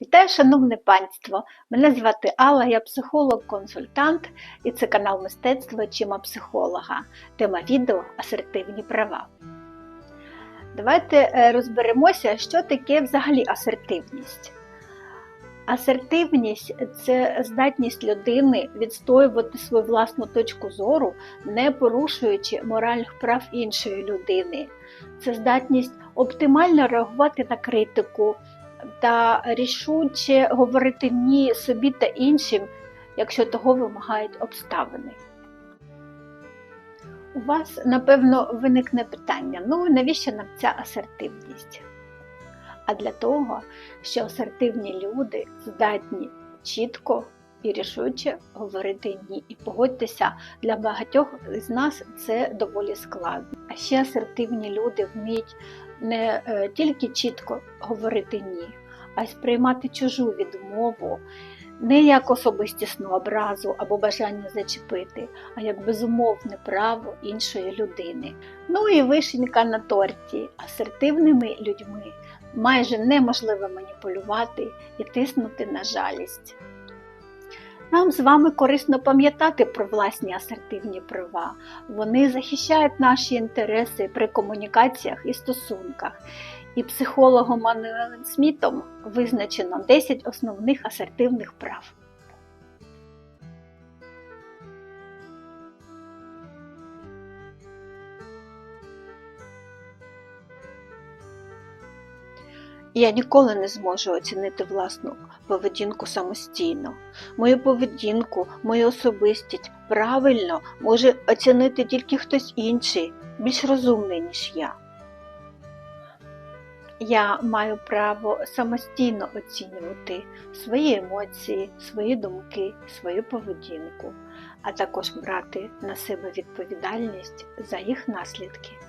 Вітаю, шановне панство! Мене звати Алла, я психолог-консультант і це канал мистецтва Чима психолога. Тема відео асертивні права. Давайте е, розберемося, що таке взагалі асертивність. Асертивність це здатність людини відстоювати свою власну точку зору, не порушуючи моральних прав іншої людини. Це здатність оптимально реагувати на критику та рішуче говорити ні собі та іншим, якщо того вимагають обставини. У вас, напевно, виникне питання: ну навіщо нам ця асертивність? А для того, що асертивні люди здатні чітко і рішуче говорити ні. І погодьтеся, для багатьох з нас це доволі складно. А ще асертивні люди вміють не е, тільки чітко говорити ні, а й сприймати чужу відмову. Не як особистісну образу або бажання зачепити, а як безумовне право іншої людини. Ну і вишенька на торті асертивними людьми майже неможливо маніпулювати і тиснути на жалість. Нам з вами корисно пам'ятати про власні асертивні права. Вони захищають наші інтереси при комунікаціях і стосунках. І психологом Мануелем Смітом визначено 10 основних асертивних прав. Я ніколи не зможу оцінити власну поведінку самостійно. Мою поведінку, мою особистість правильно може оцінити тільки хтось інший, більш розумний, ніж я. Я маю право самостійно оцінювати свої емоції, свої думки, свою поведінку, а також брати на себе відповідальність за їх наслідки.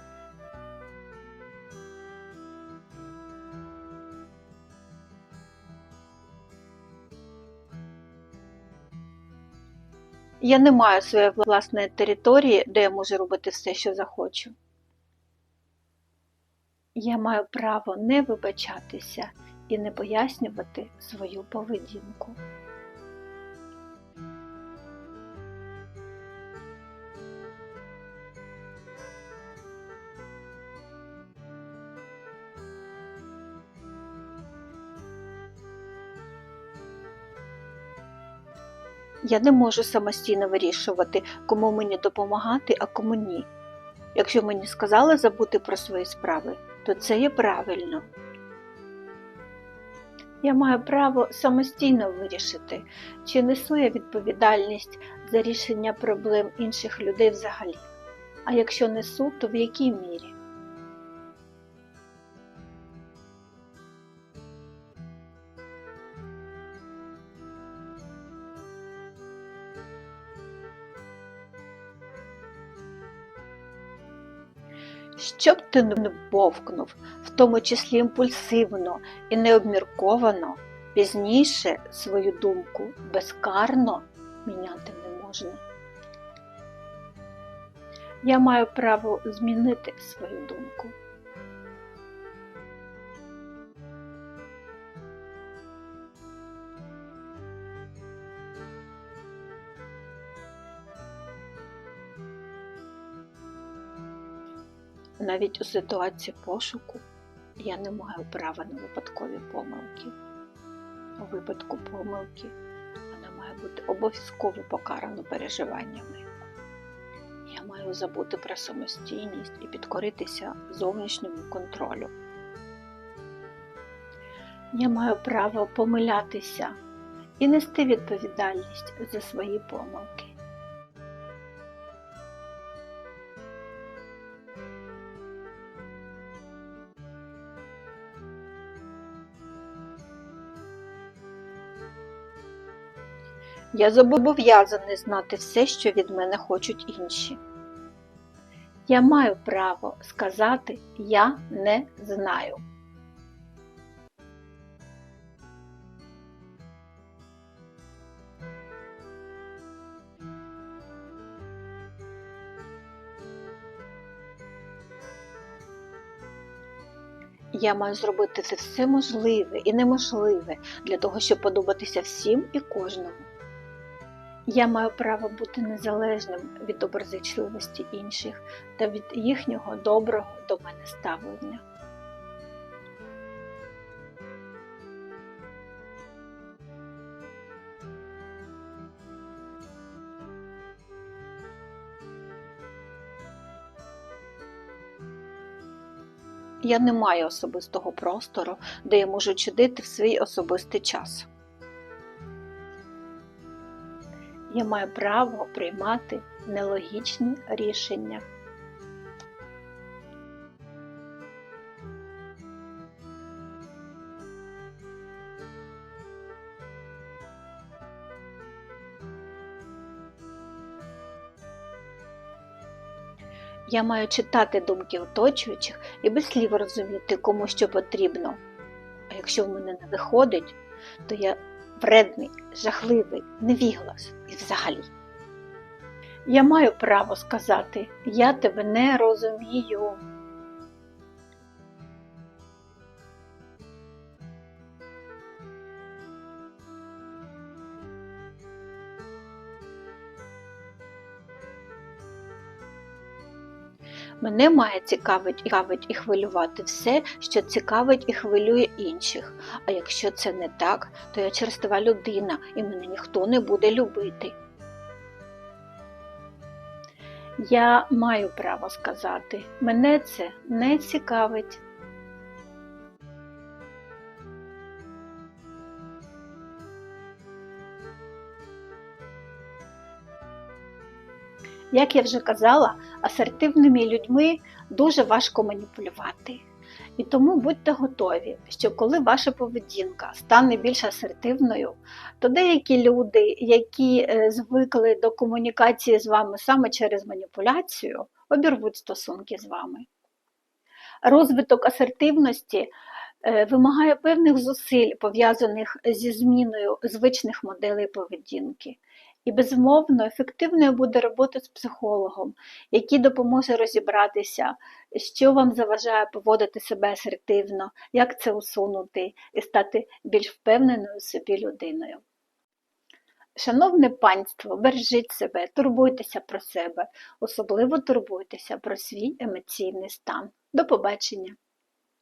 Я не маю своєї власної території, де я можу робити все, що захочу. Я маю право не вибачатися і не пояснювати свою поведінку. Я не можу самостійно вирішувати, кому мені допомагати, а кому ні. Якщо мені сказали забути про свої справи, то це є правильно. Я маю право самостійно вирішити, чи несу я відповідальність за рішення проблем інших людей взагалі. А якщо несу, то в якій мірі? Щоб ти не вовкнув, в тому числі імпульсивно і необмірковано, пізніше свою думку безкарно міняти не можна. Я маю право змінити свою думку. Навіть у ситуації пошуку я не маю права на випадкові помилки. У випадку помилки вона має бути обов'язково покарана переживаннями. Я маю забути про самостійність і підкоритися зовнішньому контролю. Я маю право помилятися і нести відповідальність за свої помилки. Я зобов'язаний знати все, що від мене хочуть інші. Я маю право сказати Я не знаю. Я маю зробити це все можливе і неможливе для того, щоб подобатися всім і кожному. Я маю право бути незалежним від доброзичливості інших та від їхнього доброго до мене ставлення. Я не маю особистого простору, де я можу чудити в свій особистий час. Я маю право приймати нелогічні рішення. Я маю читати думки оточуючих і без слів розуміти, кому що потрібно. А якщо в мене не виходить, то я вредний, жахливий, невіглас і взагалі. Я маю право сказати, я тебе не розумію. Мене має цікавить, цікавить і хвилювати все, що цікавить і хвилює інших. А якщо це не так, то я черстова людина і мене ніхто не буде любити. Я маю право сказати, мене це не цікавить. Як я вже казала, асертивними людьми дуже важко маніпулювати. І тому будьте готові, що коли ваша поведінка стане більш асертивною, то деякі люди, які е, звикли до комунікації з вами саме через маніпуляцію, обірвуть стосунки з вами. Розвиток асертивності е, вимагає певних зусиль, пов'язаних зі зміною звичних моделей поведінки. І, безумовно, ефективною буде робота з психологом, який допоможе розібратися, що вам заважає поводити себе асертивно, як це усунути і стати більш впевненою собі людиною. Шановне панство, бережіть себе, турбуйтеся про себе, особливо турбуйтеся про свій емоційний стан. До побачення!